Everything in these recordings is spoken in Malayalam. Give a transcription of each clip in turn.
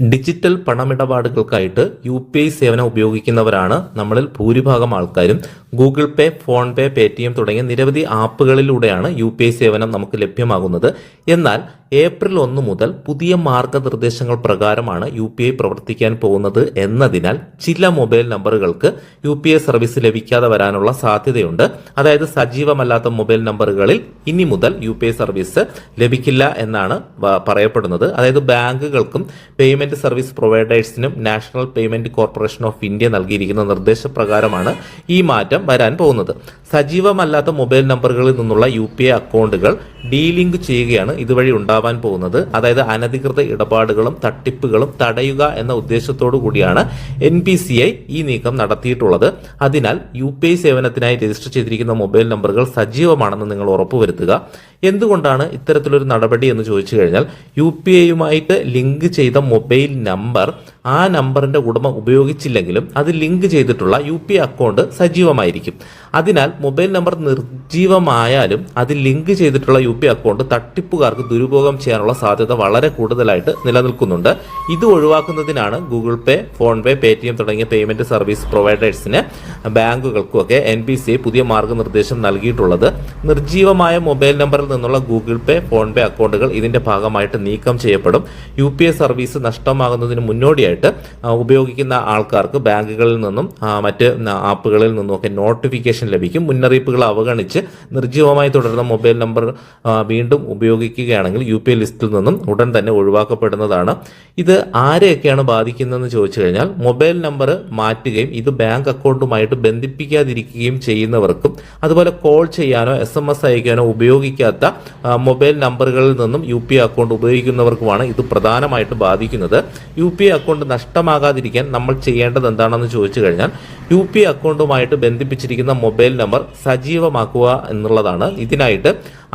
ഡിജിറ്റൽ പണമിടപാടുകൾക്കായിട്ട് യു പി ഐ സേവനം ഉപയോഗിക്കുന്നവരാണ് നമ്മളിൽ ഭൂരിഭാഗം ആൾക്കാരും. Google pay phone pay Paytm തുടങ്ങിയ നിരവധി ആപ്പുകളിലൂടെയാണ് യു പി ഐ സേവനം നമുക്ക് ലഭ്യമാകുന്നത്. എന്നാൽ ഏപ്രിൽ ഒന്ന് മുതൽ പുതിയ മാർഗനിർദ്ദേശങ്ങൾ പ്രകാരമാണ് യു പി ഐ പ്രവർത്തിക്കാൻ പോകുന്നത് എന്നതിനാൽ ചില മൊബൈൽ നമ്പറുകൾക്ക് യു പി ഐ സർവീസ് ലഭിക്കാതെ വരാനുള്ള സാധ്യതയുണ്ട്. അതായത് സജീവമല്ലാത്ത മൊബൈൽ നമ്പറുകളിൽ ഇനി മുതൽ യു സർവീസ് ലഭിക്കില്ല എന്നാണ് പറയപ്പെടുന്നത്. അതായത് ബാങ്കുകൾക്കും payment service പ്രൊവൈഡേഴ്സിനും national payment corporation of India നൽകിയിരിക്കുന്ന നിർദ്ദേശപ്രകാരമാണ് ഈ മാറ്റം വരാൻ പോകുന്നത്. സജീവമല്ലാത്ത മൊബൈൽ നമ്പറുകളിൽ നിന്നുള്ള യു അക്കൗണ്ടുകൾ ഡീലിങ്ക് ചെയ്യുകയാണ് ഇതുവഴി ഉണ്ടാവാൻ പോകുന്നത്. അതായത് അനധികൃത ഇടപാടുകളും തട്ടിപ്പുകളും തടയുക എന്ന ഉദ്ദേശത്തോടു കൂടിയാണ് എൻ പി സി ഐ ഈ നീക്കം നടത്തിയിട്ടുള്ളത്. അതിനാൽ യു പി ഐ സേവനത്തിനായി രജിസ്റ്റർ ചെയ്തിരിക്കുന്ന മൊബൈൽ നമ്പറുകൾ സജീവമാണെന്ന് നിങ്ങൾ ഉറപ്പുവരുത്തുക. എന്തുകൊണ്ടാണ് ഇത്തരത്തിലൊരു നടപടി എന്ന് ചോദിച്ചു കഴിഞ്ഞാൽ യു പി ഐയുമായിട്ട് ലിങ്ക് ചെയ്ത മൊബൈൽ നമ്പർ ആ നമ്പറിന്റെ ഉടമ ഉപയോഗിച്ചില്ലെങ്കിലും അത് ലിങ്ക് ചെയ്തിട്ടുള്ള യു പി ഐ അക്കൗണ്ട് സജീവമായിരിക്കും. അതിനാൽ മൊബൈൽ നമ്പർ നിർജീവമായാലും അതിൽ ലിങ്ക് ചെയ്തിട്ടുള്ള യു പി അക്കൗണ്ട് തട്ടിപ്പുകാർക്ക് ദുരുപയോഗം ചെയ്യാനുള്ള സാധ്യത വളരെ കൂടുതലായിട്ട് നിലനിൽക്കുന്നുണ്ട്. ഇത് ഒഴിവാക്കുന്നതിനാണ് Google pay phone pay Paytm തുടങ്ങിയ പേയ്മെന്റ് സർവീസ് പ്രൊവൈഡേഴ്സിന് ബാങ്കുകൾക്കുമൊക്കെ എൻ ബി സി പുതിയ മാർഗനിർദ്ദേശം നൽകിയിട്ടുള്ളത്. നിർജീവമായ മൊബൈൽ നമ്പറിൽ നിന്നുള്ള ഗൂഗിൾ പേ ഫോൺ പേ അക്കൗണ്ടുകൾ ഇതിന്റെ ഭാഗമായിട്ട് നീക്കം ചെയ്യപ്പെടും. യു പി ഐ സർവീസ് നഷ്ടമാകുന്നതിന് മുന്നോടിയായിട്ട് ഉപയോഗിക്കുന്ന ആൾക്കാർക്ക് ബാങ്കുകളിൽ നിന്നും മറ്റ് ആപ്പുകളിൽ നിന്നും ഒക്കെ നോട്ടിഫിക്കേഷൻ ലഭിക്കും. മുന്നറിയിപ്പുകൾ അവഗണിച്ച് നിർജീവമായി തുടരുന്ന മൊബൈൽ നമ്പർ വീണ്ടും ഉപയോഗിക്കുകയാണെങ്കിൽ യു പി ഐ ലിസ്റ്റിൽ നിന്നും ഉടൻ തന്നെ ഒഴിവാക്കപ്പെടുന്നതാണ്. ഇത് ആരെയൊക്കെയാണ് ബാധിക്കുന്നതെന്ന് ചോദിച്ചു കഴിഞ്ഞാൽ മൊബൈൽ നമ്പർ മാറ്റുകയും ഇത് ബാങ്ക് അക്കൗണ്ടുമായിട്ട് ബന്ധിപ്പിക്കാതിരിക്കുകയും ചെയ്യുന്നവർക്കും അതുപോലെ കോൾ ചെയ്യാനോ എസ് എം എസ് അയക്കാനോ ഉപയോഗിക്കാത്ത മൊബൈൽ നമ്പറുകളിൽ നിന്നും യു പി ഐ അക്കൗണ്ട് ഉപയോഗിക്കുന്നവർക്കുമാണ് ഇത് പ്രധാനമായിട്ട് ബാധിക്കുന്നത്. യു പി ഐ അക്കൗണ്ട് നഷ്ടമാകാതിരിക്കാൻ നമ്മൾ ചെയ്യേണ്ടത് എന്താണെന്ന് ചോദിച്ചു കഴിഞ്ഞാൽ യു പി ഐ അക്കൗണ്ടുമായിട്ട് ബന്ധിപ്പിച്ചിരിക്കുന്ന മൊബൈൽ നമ്പർ സജീവമാക്കുക എന്നുള്ളതാണ്. ഇതിനായിട്ട്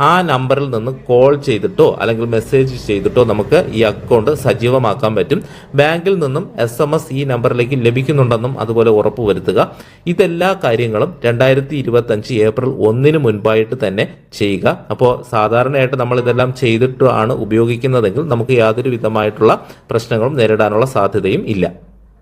ആ നമ്പറിൽ നിന്ന് കോൾ ചെയ്തിട്ടോ അല്ലെങ്കിൽ മെസ്സേജ് ചെയ്തിട്ടോ നമുക്ക് ഈ അക്കൗണ്ട് സജീവമാക്കാൻ പറ്റും. ബാങ്കിൽ നിന്നും എസ് എം എസ് ഈ നമ്പറിലേക്ക് ലഭിക്കുന്നുണ്ടെന്നും അതുപോലെ ഉറപ്പുവരുത്തുക ഇതെല്ലാ കാര്യങ്ങളും രണ്ടായിരത്തി ഇരുപത്തി അഞ്ച് ഏപ്രിൽ ഒന്നിന് മുൻപായിട്ട് തന്നെ ചെയ്യുക. അപ്പോൾ സാധാരണയായിട്ട് നമ്മൾ ഇതെല്ലാം ചെയ്തിട്ടാണ് ഉപയോഗിക്കുന്നതെങ്കിൽ നമുക്ക് യാതൊരു വിധമായിട്ടുള്ള പ്രശ്നങ്ങളും നേരിടാനുള്ള സാധ്യതയും ഇല്ല.